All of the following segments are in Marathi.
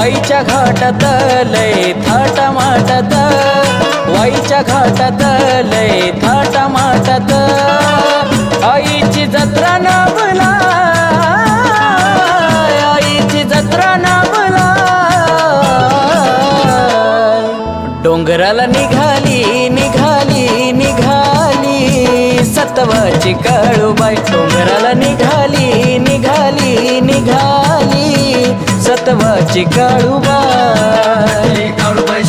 वाईच्या घाटात लय थाट माटात वाईच्या घाटात लय थाट माटात आईची जत्रा ना बोला आईची जत्रा ना बोला डोंगराला निघाली निघाली निघाली. सत्वाची काळूबाई डोंगराला निघाली. सत्वाची काळूबाई. नटली काळूबाई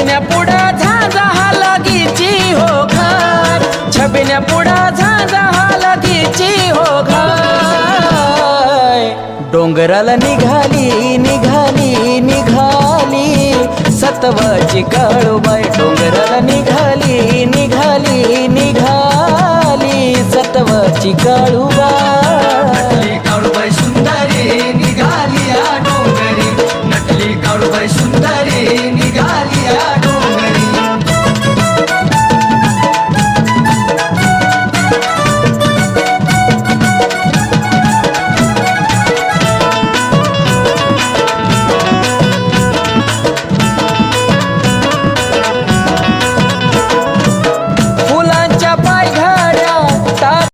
छबिन्या पुढा झांजा हा लगीची हो घर. छबिन्या पुढा झांजा हा लगीची हो घर. डोंगराला निघाली निघाली निघाली. सतवाची काळूबाई डोंगराला निघाली निघाली निघाली. सतवाची काळूबाई काळूबाई सुंदरी निघाली या डोंगरी. नटली काळूबाई सुंदरी 거야.